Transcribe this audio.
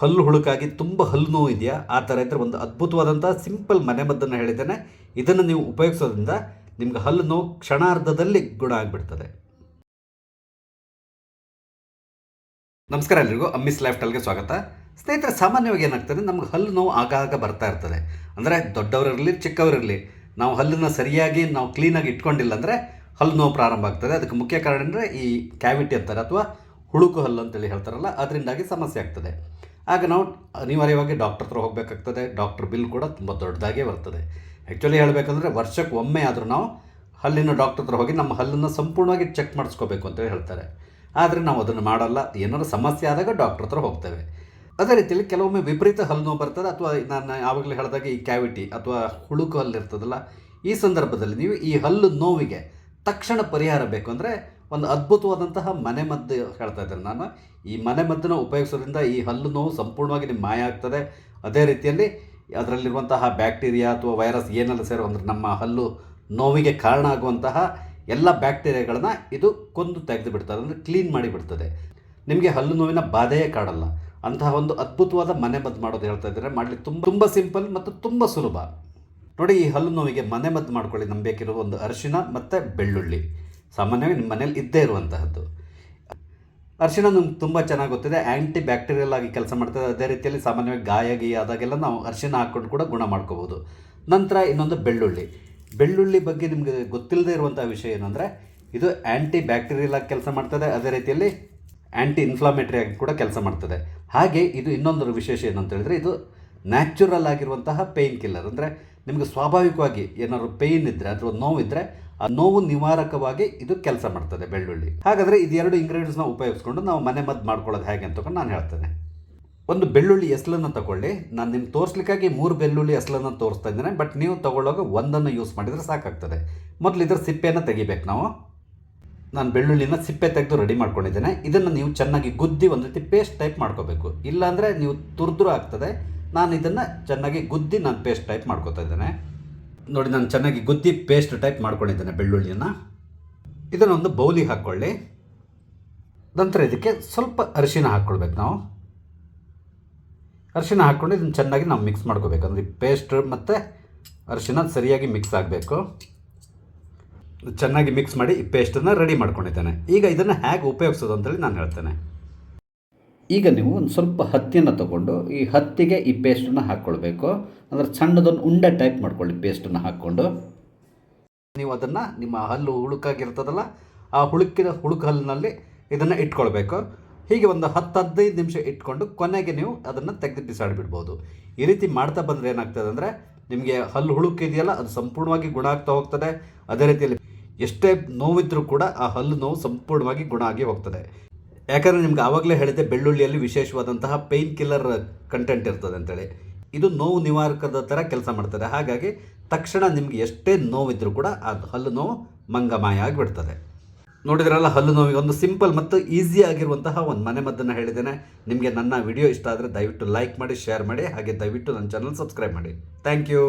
ಹಲ್ಲು ಹುಳುಕಾಗಿ ತುಂಬ ಹಲ್ಲು ನೋವು ಇದೆಯಾ? ಆ ಥರ ಇದ್ದರೆ ಒಂದು ಅದ್ಭುತವಾದಂಥ ಸಿಂಪಲ್ ಮನೆಮದ್ದನ್ನು ಹೇಳಿದ್ದೇನೆ ಇದನ್ನು ನೀವು ಉಪಯೋಗಿಸೋದ್ರಿಂದ ನಿಮ್ಗೆ ಹಲ್ಲು ನೋವು ಕ್ಷಣಾರ್ಧದಲ್ಲಿ ಗುಣ ಆಗಿಬಿಡ್ತದೆ. ನಮಸ್ಕಾರ ಎಲ್ರಿಗೂ, ಅಮ್ಮಿಸ್ ಲೈಫ್ ಸ್ಟೈಲ್ಗೆ ಸ್ವಾಗತ. ಸ್ನೇಹಿತರೆ, ಸಾಮಾನ್ಯವಾಗಿ ಏನಾಗ್ತದೆ, ನಮ್ಗೆ ಹಲ್ಲು ನೋವು ಆಗಾಗ ಬರ್ತಾ ಇರ್ತದೆ. ಅಂದರೆ ದೊಡ್ಡವರಿರಲಿ, ಚಿಕ್ಕವರಿರಲಿ, ನಾವು ಹಲ್ಲನ್ನು ಸರಿಯಾಗಿ ನಾವು ಕ್ಲೀನಾಗಿ ಇಟ್ಕೊಂಡಿಲ್ಲ ಅಂದರೆ ಹಲ್ಲು ನೋವು ಪ್ರಾರಂಭ ಆಗ್ತದೆ. ಅದಕ್ಕೆ ಮುಖ್ಯ ಕಾರಣ ಅಂದರೆ ಈ ಕ್ಯಾವಿಟಿ ಅಂತಾರೆ, ಅಥವಾ ಹುಳುಕು ಹಲ್ಲು ಅಂತೇಳಿ ಹೇಳ್ತಾರಲ್ಲ, ಅದರಿಂದಾಗಿ ಸಮಸ್ಯೆ ಆಗ್ತದೆ. ಆಗ ನಾವು ಅನಿವಾರ್ಯವಾಗಿ ಡಾಕ್ಟರ್ ಹತ್ರ ಹೋಗಬೇಕಾಗ್ತದೆ. ಡಾಕ್ಟರ್ ಬಿಲ್ ಕೂಡ ತುಂಬ ದೊಡ್ಡದಾಗೇ ಬರ್ತದೆ. ಆ್ಯಕ್ಚುಲಿ ಹೇಳಬೇಕಂದ್ರೆ ವರ್ಷಕ್ಕೆ ಒಮ್ಮೆ ಆದರೂ ನಾವು ಹಲ್ಲಿನ ಡಾಕ್ಟರ್ ಹತ್ರ ಹೋಗಿ ನಮ್ಮ ಹಲ್ಲನ್ನು ಸಂಪೂರ್ಣವಾಗಿ ಚೆಕ್ ಮಾಡಿಸ್ಕೋಬೇಕು ಅಂತೇಳಿ ಹೇಳ್ತಾರೆ. ಆದರೆ ನಾವು ಅದನ್ನು ಮಾಡಲ್ಲ. ಏನಾದರೂ ಸಮಸ್ಯೆ ಆದಾಗ ಡಾಕ್ಟರ್ ಹತ್ರ ಹೋಗ್ತೇವೆ. ಅದೇ ರೀತಿಯಲ್ಲಿ ಕೆಲವೊಮ್ಮೆ ವಿಪರೀತ ಹಲ್ಲು ನೋವು ಬರ್ತದೆ. ಅಥವಾ ನಾನು ಯಾವಾಗಲೂ ಹೇಳಿದಾಗ ಈ ಕ್ಯಾವಿಟಿ ಅಥವಾ ಹುಳುಕು ಹಲ್ಲು ಇರ್ತದಲ್ಲ, ಈ ಸಂದರ್ಭದಲ್ಲಿ ನೀವು ಈ ಹಲ್ಲು ನೋವಿಗೆ ತಕ್ಷಣ ಪರಿಹಾರ ಬೇಕು ಅಂದರೆ ಒಂದು ಅದ್ಭುತವಾದಂತಹ ಮನೆಮದ್ದು ಹೇಳ್ತಾ ಇದ್ದೇನೆ ನಾನು. ಈ ಮನೆಮದ್ದನ್ನು ಉಪಯೋಗಿಸೋದ್ರಿಂದ ಈ ಹಲ್ಲು ನೋವು ಸಂಪೂರ್ಣವಾಗಿ ನಿಮ್ಮ ಮಾಯ ಆಗ್ತದೆ. ಅದೇ ರೀತಿಯಲ್ಲಿ ಅದರಲ್ಲಿರುವಂತಹ ಬ್ಯಾಕ್ಟೀರಿಯಾ ಅಥವಾ ವೈರಸ್ ಏನೆಲ್ಲ ಸೇರೋ ಅಂದರೆ ನಮ್ಮ ಹಲ್ಲು ನೋವಿಗೆ ಕಾರಣ ಆಗುವಂತಹ ಎಲ್ಲ ಬ್ಯಾಕ್ಟೀರಿಯಾಗಳನ್ನ ಇದು ಕೊಂದು ತೆಗೆದು ಬಿಡ್ತದೆ ಅಂದರೆ ಕ್ಲೀನ್ ಮಾಡಿ ಬಿಡ್ತದೆ. ನಿಮಗೆ ಹಲ್ಲು ನೋವಿನ ಬಾಧೆಯೇ ಕಾಡಲ್ಲ. ಅಂತಹ ಒಂದು ಅದ್ಭುತವಾದ ಮನೆಮದ್ದು ಮಾಡೋದು ಹೇಳ್ತಾ ಇದ್ದಾರೆ. ಮಾಡಲಿಕ್ಕೆ ತುಂಬ ತುಂಬ ಸಿಂಪಲ್ ಮತ್ತು ತುಂಬ ಸುಲಭ. ನೋಡಿ ಈ ಹಲ್ಲು ನೋವಿಗೆ ಮನೆಮದ್ದು ಮಾಡ್ಕೊಳ್ಳಿ, ನಂಬೇಕಿರುವ ಬೇಕಿರೋ ಒಂದು ಅರಿಶಿನ ಮತ್ತು ಬೆಳ್ಳುಳ್ಳಿ. ಸಾಮಾನ್ಯವಾಗಿ ನಿಮ್ಮ ಮನೇಲಿ ಇದ್ದೇ ಇರುವಂತಹದ್ದು. ಅರಿಶಿಣ ನಮ್ಗೆ ತುಂಬ ಚೆನ್ನಾಗಿ ಗೊತ್ತಿದೆ. ಆ್ಯಂಟಿ ಬ್ಯಾಕ್ಟೀರಿಯಲ್ ಆಗಿ ಕೆಲಸ ಮಾಡ್ತದೆ. ಅದೇ ರೀತಿಯಲ್ಲಿ ಸಾಮಾನ್ಯವಾಗಿ ಗಾಯ ಗೀಯ ಆದಾಗೆಲ್ಲ ನಾವು ಅರಿಶಿನ ಹಾಕ್ಕೊಂಡು ಕೂಡ ಗುಣ ಮಾಡ್ಕೋಬೋದು ನಂತರ ಇನ್ನೊಂದು ಬೆಳ್ಳುಳ್ಳಿ. ಬೆಳ್ಳುಳ್ಳಿ ಬಗ್ಗೆ ನಿಮಗೆ ಗೊತ್ತಿಲ್ಲದೆ ಇರುವಂಥ ವಿಷಯ ಏನಂದರೆ, ಇದು ಆ್ಯಂಟಿ ಬ್ಯಾಕ್ಟೀರಿಯಲ್ ಆಗಿ ಕೆಲಸ ಮಾಡ್ತದೆ. ಅದೇ ರೀತಿಯಲ್ಲಿ ಆ್ಯಂಟಿ ಇನ್ಫ್ಲಮೇಟರಿ ಆಗಿ ಕೂಡ ಕೆಲಸ ಮಾಡ್ತದೆ. ಹಾಗೆ ಇದು ಇನ್ನೊಂದು ವಿಶೇಷ ಏನಂತ ಹೇಳಿದ್ರೆ, ಇದು ನ್ಯಾಚುರಲ್ ಆಗಿರುವಂತಹ ಪೇಯ್ನ್ ಕಿಲ್ಲರ್ ಅಂದರೆ ನಿಮಗೆ ಸ್ವಾಭಾವಿಕವಾಗಿ ಏನಾದರೂ ಪೇಯ್ನ್ ಇದ್ದರೆ ಅಥವಾ ನೋವಿದ್ದರೆ ನೋವು ನಿವಾರಕವಾಗಿ ಇದು ಕೆಲಸ ಮಾಡ್ತದೆ ಬೆಳ್ಳುಳ್ಳಿ. ಹಾಗಾದರೆ ಇದೆರಡು ಇಂಗ್ರೀಡಿಯೆಂಟ್ಸ್ನ ಉಪಯೋಗಿಸ್ಕೊಂಡು ನಾವು ಮನೆ ಮದ್ದು ಮಾಡ್ಕೊಳ್ಳೋದು ಹೇಗೆ ಅಂತ ನಾನು ಹೇಳ್ತೇನೆ. ಒಂದು ಬೆಳ್ಳುಳ್ಳಿ ಎಸ್ಲನ್ನು ತಗೊಳ್ಳಿ. ನಾನು ನಿಮ್ಗೆ ತೋರಿಸ್ಲಿಕ್ಕಾಗಿ ಮೂರು ಬೆಳ್ಳುಳ್ಳಿ ಎಸ್ಲನ್ನು ತೋರಿಸ್ತಾ ಇದ್ದೇನೆ ಬಟ್ ನೀವು ತಗೊಳ್ಳೋವಾಗ ಒಂದನ್ನು ಯೂಸ್ ಮಾಡಿದರೆ ಸಾಕಾಗ್ತದೆ. ಮೊದಲು ಇದರ ಸಿಪ್ಪೆಯನ್ನು ತೆಗಿಬೇಕು ನಾವು. ನಾನು ಬೆಳ್ಳುಳ್ಳಿನ ಸಿಪ್ಪೆ ತೆಗೆದು ರೆಡಿ ಮಾಡ್ಕೊಂಡಿದ್ದೇನೆ. ಇದನ್ನು ನೀವು ಚೆನ್ನಾಗಿ ಗುದ್ದಿ ಒಂದು ರೀತಿ ಪೇಸ್ಟ್ ಟೈಪ್ ಮಾಡ್ಕೋಬೇಕು. ಇಲ್ಲಾಂದರೆ ನೀವು ತುರ್ದುರು ಆಗ್ತದೆ. ನಾನು ಇದನ್ನು ಚೆನ್ನಾಗಿ ಗುದ್ದಿ ನಾನು ಪೇಸ್ಟ್ ಟೈಪ್ ಮಾಡ್ಕೋತಾ ಇದ್ದೇನೆ. ನೋಡಿ, ನಾನು ಚೆನ್ನಾಗಿ ಗುದ್ದಿ ಪೇಸ್ಟ್ ಟೈಪ್ ಮಾಡ್ಕೊಂಡಿದ್ದೇನೆ ಬೆಳ್ಳುಳ್ಳಿಯನ್ನು ಇದನ್ನು ಒಂದು ಬೌಲಿಗೆ ಹಾಕ್ಕೊಳ್ಳಿ. ನಂತರ ಇದಕ್ಕೆ ಸ್ವಲ್ಪ ಅರಿಶಿನ ಹಾಕ್ಕೊಳ್ಬೇಕು ನಾವು. ಅರಿಶಿನ ಹಾಕ್ಕೊಂಡು ಇದನ್ನು ಚೆನ್ನಾಗಿ ನಾವು ಮಿಕ್ಸ್ ಮಾಡ್ಕೋಬೇಕು. ಅಂದರೆ ಪೇಸ್ಟ್ ಮತ್ತು ಅರಿಶಿನ ಸರಿಯಾಗಿ ಮಿಕ್ಸ್ ಆಗಬೇಕು. ಚೆನ್ನಾಗಿ ಮಿಕ್ಸ್ ಮಾಡಿ ಈ ಪೇಸ್ಟನ್ನು ರೆಡಿ ಮಾಡ್ಕೊಂಡಿದ್ದೇನೆ. ಈಗ ಇದನ್ನು ಹೇಗೆ ಉಪಯೋಗಿಸೋದು ಅಂತೇಳಿ ನಾನು ಹೇಳ್ತೇನೆ. ಈಗ ನೀವು ಒಂದು ಸ್ವಲ್ಪ ಹತ್ತಿಯನ್ನು ತಗೊಂಡು ಈ ಹತ್ತಿಗೆ ಈ ಪೇಸ್ಟನ್ನು ಹಾಕ್ಕೊಳ್ಬೇಕು. ಅಂದರೆ ಸಣ್ಣದೊಂದು ಉಂಡೆ ಟೈಪ್ ಮಾಡ್ಕೊಳ್ಳಿ ಪೇಸ್ಟನ್ನು ಹಾಕ್ಕೊಂಡು. ನೀವು ಅದನ್ನು ನಿಮ್ಮ ಹಲ್ಲು ಹುಳುಕಾಗಿರ್ತದಲ್ಲ, ಆ ಹುಳುಕಿನ ಹುಳುಕು ಹಲ್ಲಿನಲ್ಲಿ ಇದನ್ನು ಇಟ್ಕೊಳ್ಬೇಕು. ಹೀಗೆ ಒಂದು ಹತ್ತು ಹದಿನೈದು ನಿಮಿಷ ಇಟ್ಕೊಂಡು ಕೊನೆಗೆ ನೀವು ಅದನ್ನು ತೆಗೆದು ಬಿಸಾಡಿಬಿಡ್ಬೋದು. ಈ ರೀತಿ ಮಾಡ್ತಾ ಬಂದರೆ ಏನಾಗ್ತದೆ ಅಂದರೆ ನಿಮಗೆ ಹಲ್ಲು ಹುಳುಕಿದೆಯಲ್ಲ, ಅದು ಸಂಪೂರ್ಣವಾಗಿ ಗುಣ ಆಗ್ತಾ ಹೋಗ್ತದೆ. ಅದೇ ರೀತಿಯಲ್ಲಿ ಎಷ್ಟೇ ನೋವಿದ್ರೂ ಕೂಡ ಆ ಹಲ್ಲು ನೋವು ಸಂಪೂರ್ಣವಾಗಿ ಗುಣ ಆಗಿ ಹೋಗ್ತದೆ. ಯಾಕಂದರೆ ನಿಮ್ಗೆ ಆವಾಗಲೇ ಹೇಳಿದೆ ಬೆಳ್ಳುಳ್ಳಿಯಲ್ಲಿ ವಿಶೇಷವಾದಂತಹ ಪೇಯ್ನ್ ಕಿಲ್ಲರ್ ಕಂಟೆಂಟ್ ಇರ್ತದೆ ಅಂತೇಳಿ. ಇದು ನೋವು ನಿವಾರಕದ ಥರ ಕೆಲಸ ಮಾಡ್ತದೆ. ಹಾಗಾಗಿ ತಕ್ಷಣ ನಿಮಗೆ ಎಷ್ಟೇ ನೋವಿದ್ರೂ ಕೂಡ ಆ ಹಲ್ಲು ನೋವು ಮಂಗಮಾಯ ಆಗಿಬಿಡ್ತದೆ. ನೋಡಿದ್ರಲ್ಲ, ಹಲ್ಲು ನೋವಿಗೆ ಒಂದು ಸಿಂಪಲ್ ಮತ್ತು ಈಸಿ ಆಗಿರುವಂತಹ ಒಂದು ಮನೆ ಮದ್ದನ್ನು ಹೇಳಿದ್ದೇನೆ. ನಿಮಗೆ ನನ್ನ ವಿಡಿಯೋ ಇಷ್ಟ ಆದರೆ ದಯವಿಟ್ಟು ಲೈಕ್ ಮಾಡಿ ಶೇರ್ ಮಾಡಿ. ಹಾಗೆ ದಯವಿಟ್ಟು ನನ್ನ ಚಾನಲ್ ಸಬ್ಸ್ಕ್ರೈಬ್ ಮಾಡಿ. Thank you